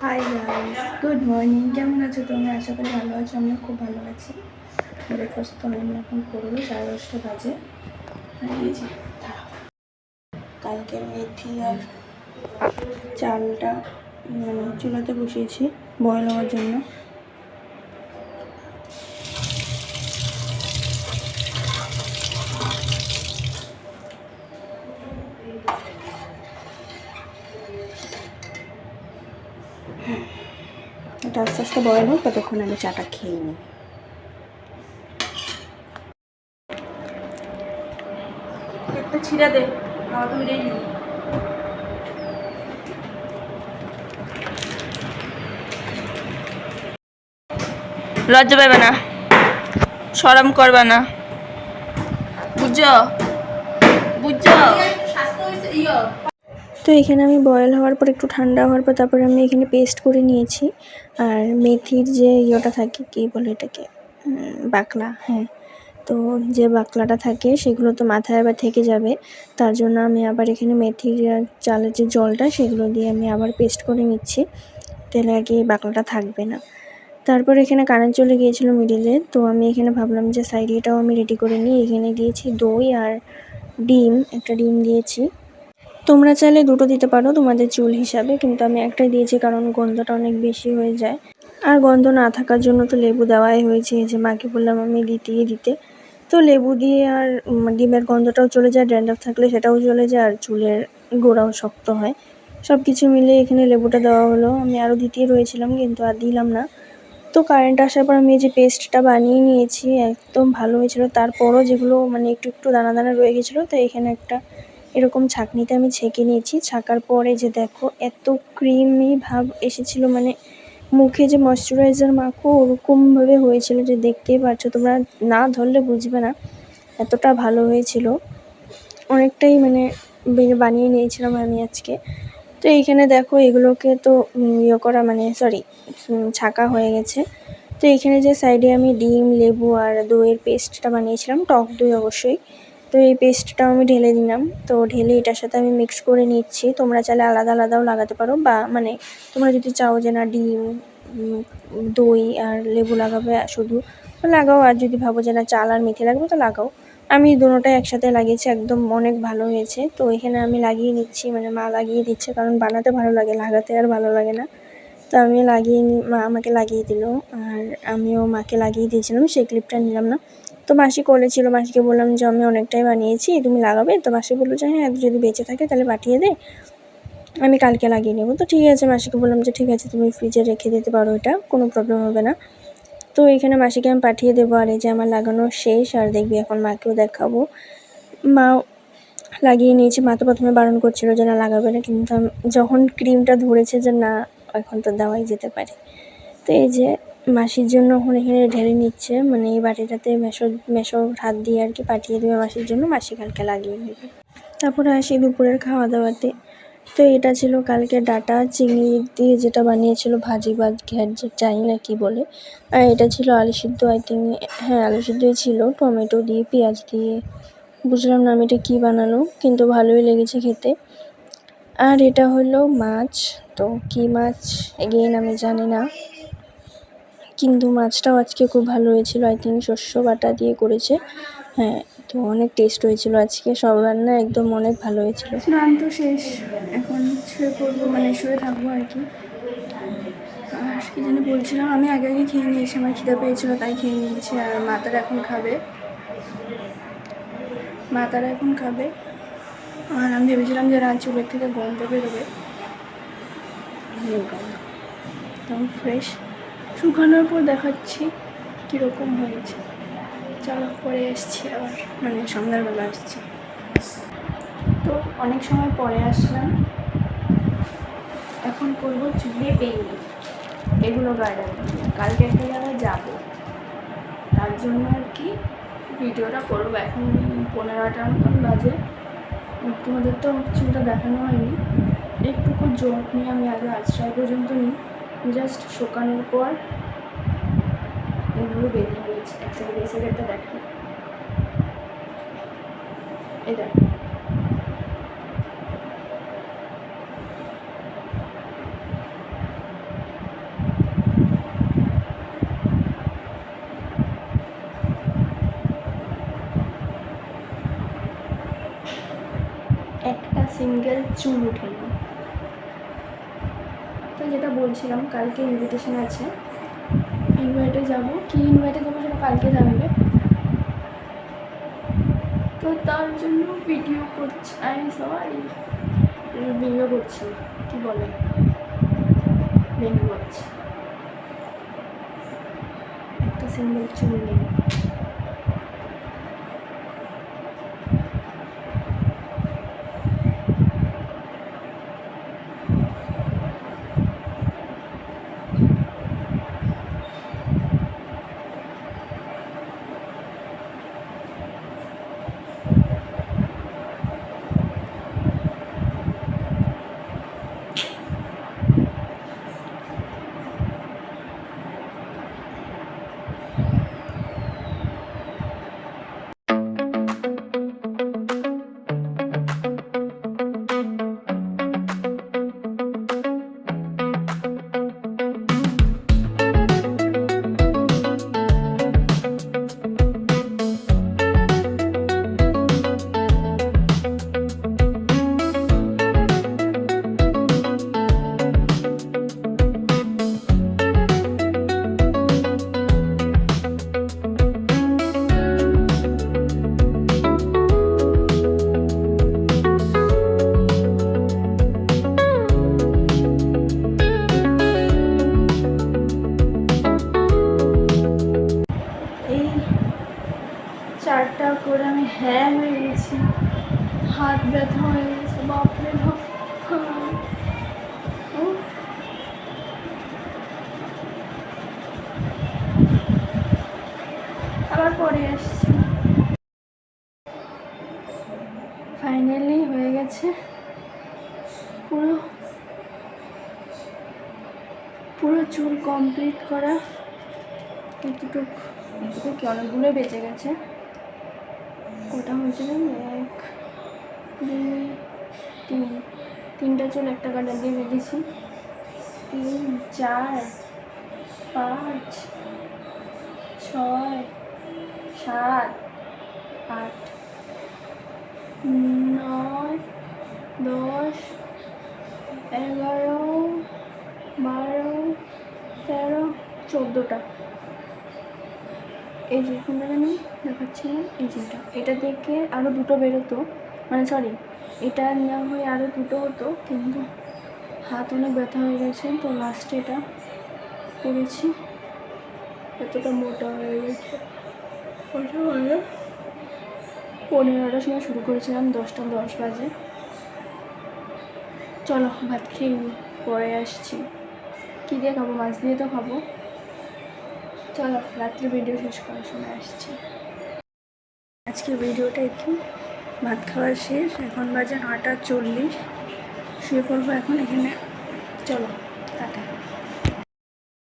Hi guys good morning কেমন আছো তোমরা? আশা করি ভালো আছো। আমি খুব ভালো আছি। ব্রেকফাস্ট তো আমি এখন করব, সাড়ে দশটা বাজে। কালকে এই যে, দাঁড়াও। মেথি আর চালটা মানে চুলাতে বসিয়েছি বয়ল হওয়ার জন্য এটা আস্তে আস্তে বয়েল হোক, ততক্ষণ আমি চাটা খেয়ে নিই। লজ্জা পাবে না, সরম করবে না। বুঝছ? বুঝছ? তো এখানে আমি বয়েল হওয়ার পর, একটু ঠান্ডা হওয়ার পর, তারপরে আমি এখানে পেস্ট করে নিয়েছি। আর মেথির যে ইয়েটা থাকে, কি বলে এটাকে? বাকলা হ্যাঁ। তো যে বাকলাটা থাকে, সেগুলো তো মাথায় আবার থেকে যাবে। তার জন্য আমি আবার এখানে মেথির চালের যে জলটা, সেগুলো দিয়ে আমি আবার পেস্ট করে নিচ্ছি। তাহলে আর কি বাকলাটা থাকবে না। তারপর এখানে কারেন্ট চলে গিয়েছিল মিডিলে তো আমি এখানে ভাবলাম যে সাইড আমি রেডি করে নিই। এখানে দিয়েছি দই আর ডিম, একটা ডিম দিয়েছি। তোমরা চাইলে দুটো দিতে পারো তোমাদের চুল হিসাবে, কিন্তু আমি একটাই দিয়েছি কারণ গন্ধটা অনেক বেশি হয়ে যায়। আর গন্ধ না থাকার জন্য তো লেবু দেওয়াই হয়েছে যে মাকে বললাম আমি দিতেই দিতে। তো লেবু দিয়ে আর ডিমের গন্ধটাও চলে যায় ড্যান্ড্রফ থাকলে সেটাও চলে যায়, আর চুলের গোড়াও শক্ত হয়। সব কিছু মিলে এখানে লেবুটা দেওয়া হলো। আমি আরও দিতেই রয়েছিলাম, কিন্তু আর দিলাম না। তো কারেন্ট আসার পর আমি যে পেস্টটা বানিয়ে নিয়েছি, একদম ভালো হয়েছিল। তারপরও যেগুলো মানে একটু একটু দানা দানা রয়ে গেছিল, তো এখানে একটা এরকম ছাঁকনিতে আমি ছেঁকে নিয়েছি। ছাকার পরে যে দেখো, এত ক্রিমি ভাব এসেছিল মানে মুখে যে ময়শ্চারাইজার মাখো ওরকমভাবে হয়েছিল যে দেখতেই পাচ্ছ। তোমরা না ধরলে বুঝবে না, এতটা ভালো হয়েছিল। অনেকটাই মানে বানিয়ে নিয়েছিলাম আমি আজকে। তো এইখানে দেখো, এগুলোকে তো ইয়ে করা মানে সরি ছাকা হয়ে গেছে। তো এইখানে যে সাইডে আমি ডিম, লেবু আর দইয়ের পেস্টটা বানিয়েছিলাম, টক দই অবশ্যই। তো এই পেস্টটাও আমি ঢেলে দিলাম। তো ঢেলে এটার সাথে আমি মিক্স করে নিচ্ছি। তোমরা চাইলে আলাদা আলাদাও লাগাতে পারো বা মানে তোমরা যদি চাও যে না ডিম দই আর লেবু লাগাবে শুধু, তো লাগাও। আর যদি ভাবো যে না চাল আর মেথি লাগবে তো লাগাও। আমি দুটোটাই একসাথে লাগিয়েছি, একদম অনেক ভালো হয়েছে। তো এখানে আমি লাগিয়ে নিচ্ছি মানে মা লাগিয়ে দিচ্ছে কারণ বানাতে ভালো লাগে, লাগাতে আর ভালো লাগে না। তো আমি লাগিয়ে মা আমাকে লাগিয়ে দিল। আর আমিও মাকে লাগিয়ে দিয়েছিলাম, সেই ক্লিপটা নিলাম না। তো মাসি করেছিল মাসিকে বললাম যে আমি অনেকটাই বানিয়েছি, তুমি লাগাবে? তো মাসি বলল যে হ্যাঁ যদি বেঁচে থাকে তাহলে পাঠিয়ে দে, আমি কালকে লাগিয়ে নেব। তো ঠিক আছে, মাসিকে বললাম যে, ঠিক আছে, তুমি ফ্রিজে রেখে দিতে পারো এটা, কোনো প্রবলেম হবে না। তো এখানে মাসিকে আমি পাঠিয়ে দেবো, আর এই যে আমার লাগানো শেষ, আর দেখবি এখন মাকেও দেখাবো। মা লাগিয়ে নিয়েছে, মা তো প্রথমে বারণ করছিল যে, না, লাগাবে না। কিন্তু যখন ক্রিমটা ধরেছে যে, না, এখন তো দেওয়াই যেতে পারে। তো এই যে মাসির জন্য ওখানে এখানে ঢেলে নিচ্ছে। মানে এই বাটিটাতে মেশো মেশো হাত দিয়ে আর কি পাঠিয়ে দেবে মাসির জন্য। মাসি কালকে লাগিয়ে নেবে। তারপরে আসি দুপুরের খাওয়া দাওয়াতে তো এটা ছিল কালকে ডাটা, চিংড়ি দিয়ে যেটা বানিয়েছিল ভাজি বা ঘ্যাট জানি না কি বলে। আর এটা ছিল আলু সিদ্ধ আই থিঙ্ক হ্যাঁ আলু সিদ্ধই ছিল। টমেটো দিয়ে, পেঁয়াজ দিয়ে। বুঝলাম না আমি এটা কী বানালো, কিন্তু ভালোই লেগেছে খেতে। আর এটা হলো মাছ। তো কী মাছ? এগেইন আমি জানি না। কিন্তু মাছটাও আজকে খুব ভালো হয়েছিল। আই থিঙ্ক শস্য বাটা দিয়ে করেছে। হ্যাঁ তো অনেক টেস্ট হয়েছিল আজকে। সব রান্না একদম অনেক ভালো হয়েছিল। স্নান তো শেষ। এখন শুয়ে পড়ব মানে শুয়ে থাকব আর কি। আর কি যেন বলছিলাম, আমি আগে আগে খেয়ে নিয়েছি। আমার খিদে পেয়েছিল, তাই খেয়ে নিয়েছি। আর মা তারা এখন খাবে। মা তারা এখন খাবে। আর আমি ভেবেছিলাম যে রাত চুলের থেকে গন্ধ বেরোবে। ফ্রেশ শুকানোর পর দেখাচ্ছি কীরকম হয়েছে। চলো পরে এসছি আবার মানে সন্ধ্যাবেলা আসছি। তো অনেক সময় পরে আসলাম। এখন করব চুলে পেইন্টিং। এগুলো গার্ডেন কালকে একটা জায়গায় যাব। তার জন্য আর কি ভিডিওটা করব। এখন পনেরোটার মতন বাজে। তোমাদের তো চুলটা দেখানো হয়নি। একটুকু জট নিয়ে আমি আগে আশ্রয় পর্যন্ত নিই। জাস্ট শোকানোর পর এগুলো বেরিয়ে রয়েছে এক সাইড এই সাইডটা দেখেন এটা একটা সিঙ্গেল চুল উঠে যেটা বলছিলাম, কালকে ইনভিটেশন আছে। ইনভাইটে যাব। কি ইনভাইটে যাব সেটা কালকে জানবে। তো তার জন্য ভিডিও করছি। I sorry. ভিডিও করছি। কি বলে? ভেঙে করছি। একটা সিঙ্গেল চুল নেই। পুরো পুরো চুল কমপ্লিট করা। এতটুক, এতটুকু কি অনেকগুলো বেঁচে গেছে? কটা হয়েছে জানো? এক, দুই, তিন। তিনটা চুল একটা কাটা দিয়ে বেঁধেছি। তিন, চার, পাঁচ, ছয়, সাত, আট, নয়, দশ এগারো, বারো, তেরো, চোদ্দোটা। এই যে কোনটা দেখাচ্ছি না এই যেটা এটা থেকে আরও দুটো বেরোতো। মানে সরি এটা নেওয়া হয়ে আরও দুটো হতো, কিন্তু হাত অনেক ব্যথা হয়ে গেছে, তো লাস্টে এটা করেছি। এতটা মোটা হয়ে গেছে। পনেরোটার সময় শুরু করেছিলাম, দশটা দশ বাজে। চলো, ভাত খেয়ে নিই, পরে আসছি। কী দিয়ে খাব? মাছ দিয়ে তো খাব। চলো রাত্রে ভিডিও শেষ করার সময় আসছি। আজকে ভিডিওটা একটু ভাত খাওয়া শেষ, এখন বাজে নটা চল্লিশ। শুয়ে পড়ব এখন, এখানে। চলো, টাটা।